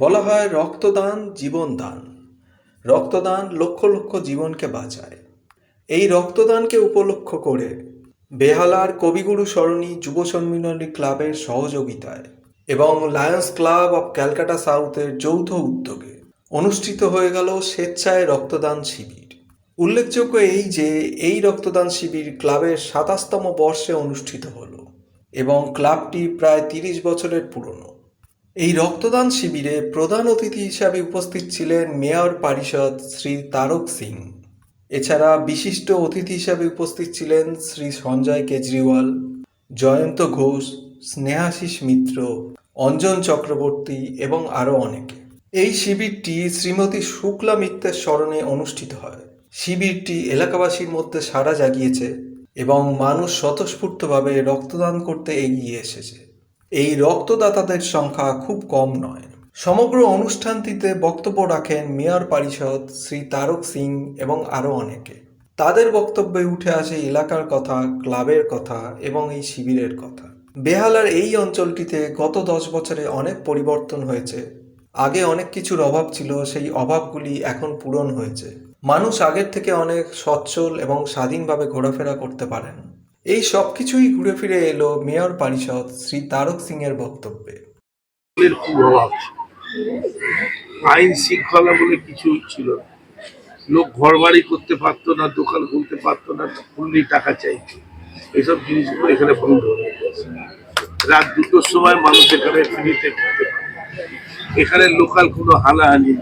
বলা হয় রক্তদান জীবনদান রক্তদান লক্ষ লক্ষ জীবনকে বাঁচায়। এই রক্তদানকে উপলক্ষ করে বেহালার কবিগুরু সরণি যুব সম্মিলনী ক্লাবের সহযোগিতায় এবং লায়ন্স ক্লাব অব ক্যালকাটা সাউথের যৌথ উদ্যোগে অনুষ্ঠিত হয়ে গেল স্বেচ্ছায় রক্তদান শিবির। উল্লেখযোগ্য এই যে, এই রক্তদান শিবির ক্লাবের সাতাশতম বর্ষে অনুষ্ঠিত হলো এবং ক্লাবটি প্রায় তিরিশ বছরের পুরনো। এই রক্তদান শিবিরে প্রধান অতিথি হিসাবে উপস্থিত ছিলেন মেয়র পরিষদ শ্রী তারক সিং। এছাড়া বিশিষ্ট অতিথি হিসাবে উপস্থিত ছিলেন শ্রী সঞ্জয় কেজরিওয়াল, জয়ন্ত ঘোষ, স্নেহাশিস মিত্র, অঞ্জন চক্রবর্তী এবং আরও অনেকে। এই শিবিরটি শ্রীমতী শুক্লা মিত্রের স্মরণে অনুষ্ঠিত হয়। শিবিরটি এলাকাবাসীর মধ্যে সাড়া জাগিয়েছে এবং মানুষ স্বতঃস্ফূর্তভাবে রক্তদান করতে এগিয়ে এসেছে। এই রক্তদাতাদের সংখ্যা খুব কম নয়। সমগ্র অনুষ্ঠানটিতে বক্তব্য রাখেন মেয়র পরিষদ শ্রী তারক সিং এবং আরও অনেকে। তাদের বক্তব্যে উঠে আসে এলাকার কথা, ক্লাবের কথা এবং এই শিবিরের কথা। বেহালার এই অঞ্চলটিতে গত দশ বছরে অনেক পরিবর্তন হয়েছে। আগে অনেক কিছুর অভাব ছিল, সেই অভাবগুলি এখন পূরণ হয়েছে। মানুষ আগের থেকে অনেক সচ্ছল এবং স্বাধীনভাবে ঘোরাফেরা করতে পারেন। এই সব কিছুই ঘুরে ফিরে এলো মেয়র পরিষদ শ্রী তারক সিং এর বক্তব্যে আইন শৃঙ্খলা বলে কিছু ছিল। লোক ঘর বাড়ি করতে পারতো না, দোকান খুলতে পারতো না, খুললেই টাকা চাইতো। এইসব জিনিসগুলো এখানে বন্ধ হয়ে গেছে। রাত দুটোর সময় মানুষ এখানে ফ্রিতে এখানে লোকাল কোনো হানাহানি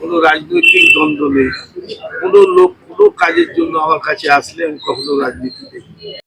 কোনো রাজনৈতিক দ্বন্দ্ব নেই। কোনো লোক কোনো কাজের জন্য আমার কাছে আসলে আমি কখনো রাজনীতি দেখি